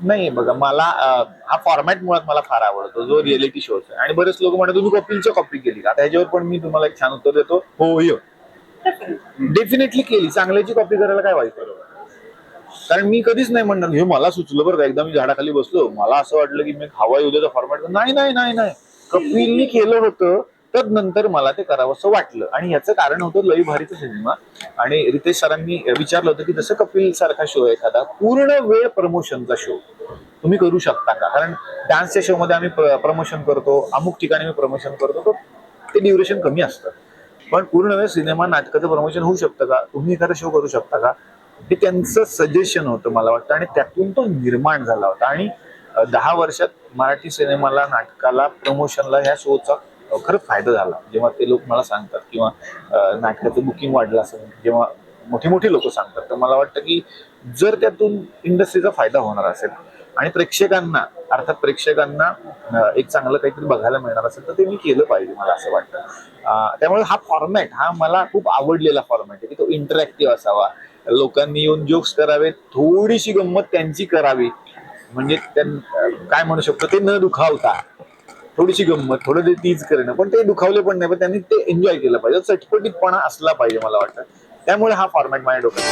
नाही बघा मला हा फॉर्मॅट मुळात मला फार आवडतो जो रिअलिटी शोज आहे आणि बरेच लोक म्हणतात तुम्ही कपिलच्या कॉपी केली का? आता ह्याच्यावर पण मी तुम्हाला एक छान उत्तर देतो. हो य. डेफिनेटली केली. चांगल्याची कॉपी करायला काय वाईट? कारण मी कधीच नाही म्हणणार हे मला सुचलं बरं का? एकदा मी झाडाखाली बसलो. मला असं वाटलं की मी हवा येऊ द्याचा फॉर्मॅट नाही नाही नाही नाही. कपिलनी केलं होतं. तर नंतर मला ते करावंसं वाटलं. आणि याचं कारण होतं लई भारीचा सिनेमा. आणि रितेश सरांनी विचारलं होतं की जसं कपिल सारखा शो एखादा पूर्ण वेळ प्रमोशनचा शो तुम्ही करू शकता का? कारण डान्सच्या शो मध्ये आम्ही प्रमोशन करतो अमुक ठिकाणी मी प्रमोशन करतो तर ते ड्युरेशन कमी असतं. पण पूर्ण वेळ सिनेमा नाटकाचं प्रमोशन होऊ शकतं का? तुम्ही एखादा शो करू शकता का? हे त्यांचं सजेशन होतं मला वाटतं. आणि त्यातून तो निर्माण झाला होता. आणि दहा वर्षात मराठी सिनेमाला नाटकाला प्रमोशनला ह्या शोचा खरंच फायदा झाला. जेव्हा ते लोक मला सांगतात किंवा नाटकाचं बुकिंग वाढलं असेल जेव्हा मोठी मोठी लोक सांगतात तर मला वाटतं की जर त्यातून इंडस्ट्रीचा फायदा होणार असेल आणि प्रेक्षकांना अर्थात प्रेक्षकांना एक चांगलं काहीतरी बघायला मिळणार असेल तर ते मी केलं पाहिजे मला असं वाटतं. त्यामुळे हा फॉर्मॅट हा मला खूप आवडलेला फॉर्मॅट आहे की तो इंटरॅक्टिव्ह असावा. लोकांनी येऊन जोक्स करावे थोडीशी गंमत त्यांची करावी. म्हणजे त्यां काय म्हणू शकतो ते न दुखावता. थोडीशी गंमत थोडं ते तीच करणं पण ते दुखावले पण नाही पण त्यांनी ते एन्जॉय केलं पाहिजे. चटपटीतपणा असला पाहिजे मला वाटतं. त्यामुळे हा फॉर्मॅट माझ्या डोक्यात